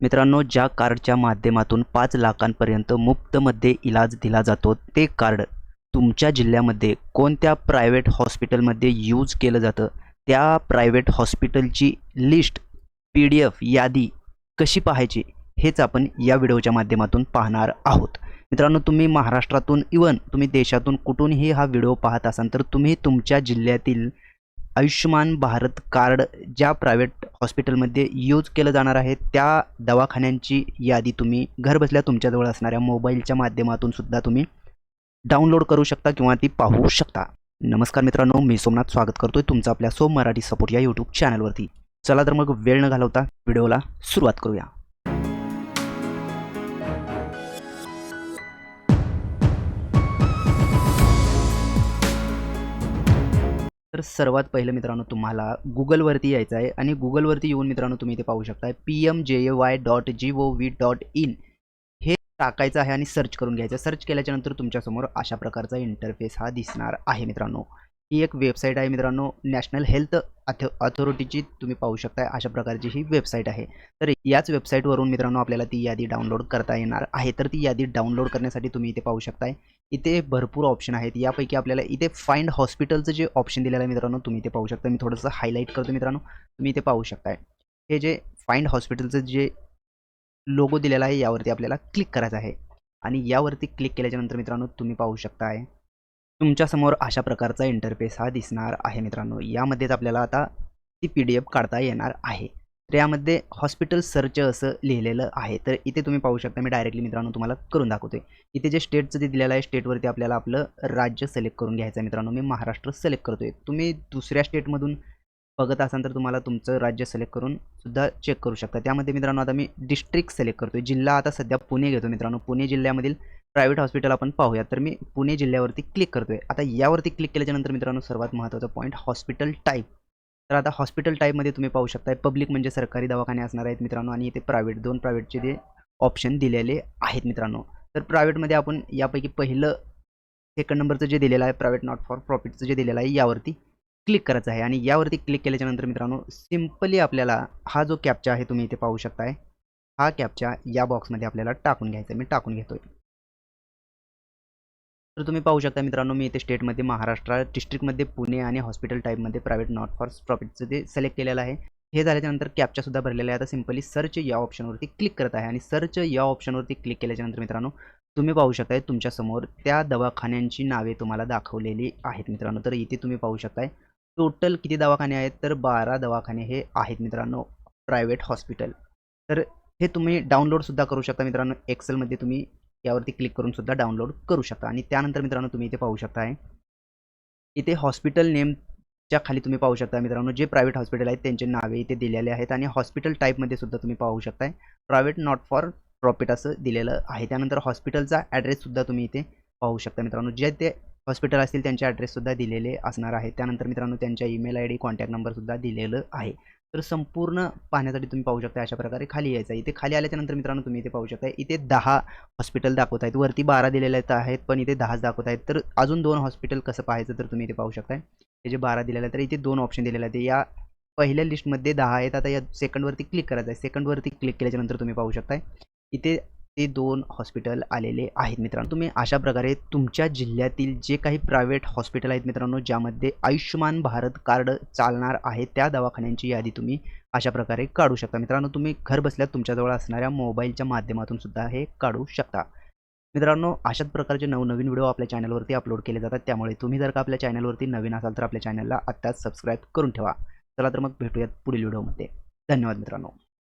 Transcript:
मित्रांनो ज्या कार्डच्या माध्यमातून पाच लाखांपर्यंत मुफ्तमध्ये इलाज दिला जातो ते कार्ड तुमच्या जिल्ह्यामध्ये कोणत्या प्रायव्हेट हॉस्पिटलमध्ये यूज केलं जातं? त्या प्रायव्हेट हॉस्पिटलची लिस्ट पी डी एफ यादी कशी पाहायची? हेच आपण या व्हिडिओच्या माध्यमातून पाहणार आहोत. मित्रांनो तुम्ही महाराष्ट्रातून इवन तुम्ही देशातून कुठूनही हा व्हिडिओ पाहत असाल तर तुम्ही तुमच्या जिल्ह्यातील आयुष्यमान भारत कार्ड ज्या प्रायव्हेट हॉस्पिटलमध्ये यूज केलं जाणार आहे त्या दवाखान्यांची यादी तुम्ही घरबसल्या तुमच्याजवळ असणाऱ्या मोबाईलच्या माध्यमातून सुद्धा तुम्ही डाउनलोड करू शकता किंवा ती पाहू शकता. नमस्कार मित्रांनो मी सोमनाथ स्वागत करतोय तुमचं आपल्या सोम मराठी सपोर्ट या यूट्यूब चॅनलवरती चला तर मग वेळ न घालवता व्हिडिओला सुरुवात करूया. सर्वात पहिलं मित्रांनो तुम्हाला गुगलवरती यायचं आहे आणि गुगलवरती येऊन मित्रांनो तुम्ही इथे पाहू शकताय P M J A Y dot G O V dot in हे टाकायचं आहे आणि सर्च करून घ्यायचं. सर्च केल्याच्यानंतर तुमच्यासमोर अशा प्रकारचा इंटरफेस हा दिसणार आहे मित्रांनो. ही एक वेबसाईट आहे मित्रांनो नॅशनल हेल्थ अथॉ अथॉरिटीची तुम्ही पाहू शकताय अशा प्रकारची ही वेबसाईट आहे. तर याच वेबसाईटवरून मित्रांनो आपल्याला ती यादी डाउनलोड करता येणार आहे. तर ती यादी डाउनलोड करण्यासाठी तुम्ही इथे पाहू शकताय इथे भरपूर ऑप्शन आहेत. यापैकी आपल्याला इथे फाइंड हॉस्पिटलचं जे ऑप्शन दिलेलं आहे मित्रांनो तुम्ही इथे पाहू शकता मी थोडंसं हायलाईट करतो मित्रांनो तुम्ही इथे पाहू शकताय. हे जे फाइंड हॉस्पिटलचं जे लोगो दिलेला आहे यावरती आपल्याला क्लिक करायचं आहे. आणि यावरती क्लिक केल्याच्यानंतर मित्रांनो तुम्ही पाहू शकताय तुमच्यासमोर अशा प्रकारचा इंटरफेस हा दिसणार आहे मित्रांनो. यामध्येच आपल्याला आता ती पी डी एफ काढता येणार आहे. तर यामध्ये हॉस्पिटल सर्च असं लिहिलेलं आहे. तर इथे तुम्ही पाहू शकता मी डायरेक्टली मित्रांनो तुम्हाला करून दाखवतोय. इथे जे स्टेटचं जे दिलेलं आहे स्टेटवरती आपल्याला आपलं राज्य सिलेक्ट करून घ्यायचं आहे मित्रांनो. मी महाराष्ट्र सिलेक्ट करतोय. तुम्ही दुसऱ्या स्टेटमधून बघत असाल तर तुम्हाला तुमचं राज्य सिलेक्ट करून सुद्धा चेक करू शकता. त्यामध्ये मित्रांनो आता मी डिस्ट्रिक्ट सिलेक्ट करतोय. जिल्हा आता सध्या पुणे घेतो मित्रांनो. पुणे जिल्ह्यामधील प्रायव्हेट हॉस्पिटल आपण पाहूया तर मी पुणे जिल्ह्यावरती क्लिक करतोय. आता यावरती क्लिक केल्याच्यानंतर मित्रांनो सर्वात महत्त्वाचा पॉईंट हॉस्पिटल टाईप तर आता हॉस्पिटल टाईपमध्ये तुम्ही पाहू शकताय पब्लिक म्हणजे सरकारी दवाखाने असणार आहेत मित्रांनो आणि इथे प्रायव्हेट दोन प्रायव्हेटचे जे ऑप्शन दिलेले आहेत मित्रांनो. तर प्रायव्हेटमध्ये आपण यापैकी पहिलं सेकंड नंबरचं जे दिलेलं आहे प्रायव्हेट नॉट फॉर प्रॉफिटचं जे दिलेलं आहे यावरती क्लिक करायचं आहे. आणि यावरती क्लिक केल्याच्यानंतर मित्रांनो सिम्पली आपल्याला हा जो कॅपचा आहे तुम्ही इथे पाहू शकताय. हा कॅपचा या बॉक्समध्ये आपल्याला टाकून घ्यायचा आहे. मी टाकून घेतोय. तर तुम्ही पाहू शकता मित्रांनो मी इथे स्टेटमध्ये महाराष्ट्र डिस्ट्रिक्टमध्ये पुणे आणि हॉस्पिटल टाईपमध्ये प्रायव्हेट नॉट फॉर प्रॉफिटचं ते सिलेक्ट केलेलं आहे. हे झाल्याच्यानंतर कॅपच्यासुद्धा भरलेलं आहे. आता सिम्पली सर्च या ऑप्शनवरती क्लिक करत आहे आणि सर्च या ऑप्शनवरती क्लिक केल्याच्यानंतर मित्रांनो तुम्ही पाहू शकताय तुमच्यासमोर त्या दवाखान्यांची नावे तुम्हाला दाखवलेली आहेत मित्रांनो. तर इथे तुम्ही पाहू शकताय टोटल किती दवाखाने आहेत? तर बारा दवाखाने हे आहेत मित्रांनो प्रायव्हेट हॉस्पिटल तर हे तुम्ही डाउनलोडसुद्धा करू शकता मित्रांनो. एक्सेलमध्ये तुम्ही यावरती क्लिक करून सुद्धा डाउनलोड करू शकता. आणि त्यानंतर मित्रांनो तुम्ही इथे पाहू शकताय. इथे हॉस्पिटल नेमच्या खाली तुम्ही पाहू शकता मित्रांनो जे प्रायव्हेट हॉस्पिटल आहेत त्यांचे नावे इथे दिलेले आहेत. आणि हॉस्पिटल टाईपमध्ये सुद्धा तुम्ही पाहू शकताय. प्रायव्हेट नॉट फॉर प्रॉफिट असं दिलेलं आहे. त्यानंतर हॉस्पिटलचा ॲड्रेससुद्धा तुम्ही इथे पाहू शकता मित्रांनो. जे ते हॉस्पिटल असतील त्यांचे ॲड्रेससुद्धा दिलेले असणार आहे. त्यानंतर मित्रांनो त्यांच्या ईमेल आय डी कॉन्टॅक्ट नंबरसुद्धा दिलेलं आहे. तर संपूर्ण पाहण्यासाठी तुम्ही पाहू शकता अशा प्रकारे खाली यायचं इथे खाली आल्याच्यानंतर मित्रांनो तुम्ही इथे पाहू शकता इथे दहा हॉस्पिटल दाखवत आहेत वरती बारा दिलेले आहेत पण इथे दहाच दाखवत आहेत तर अजून दोन हॉस्पिटल कसं पाहायचं तर तुम्ही इथे पाहू शकताय. हे जे बारा दिलेलं आहे तर इथे दोन ऑप्शन दिलेले आहेत. या पहिल्या लिस्टमध्ये दहा आहेत. आता या सेकंडवरती क्लिक करायचं आहे. सेकंडवरती क्लिक केल्याच्यानंतर तुम्ही पाहू शकताय. इथे ते दोन हॉस्पिटल आलेले आहेत मित्रांनो. तुम्ही अशा प्रकारे तुमच्या जिल्ह्यातील जे काही प्रायव्हेट हॉस्पिटल आहेत मित्रांनो ज्यामध्ये आयुष्यमान भारत कार्ड चालणार आहे त्या दवाखान्यांची यादी तुम्ही अशा प्रकारे काढू शकता. मित्रांनो तुम्ही घर बसल्या तुमच्याजवळ असणाऱ्या मोबाईलच्या माध्यमातून सुद्धा हे काढू शकता. मित्रांनो अशाच प्रकारचे नवनवीन व्हिडिओ आपल्या चॅनलवरती अपलोड केले जातात. त्यामुळे तुम्ही जर का आपल्या चॅनलवरती नवीन असाल तर आपल्या चॅनलला आत्ताच सबस्क्राईब करून ठेवा. चला तर मग भेटूयात पुढील व्हिडिओमध्ये धन्यवाद मित्रांनो.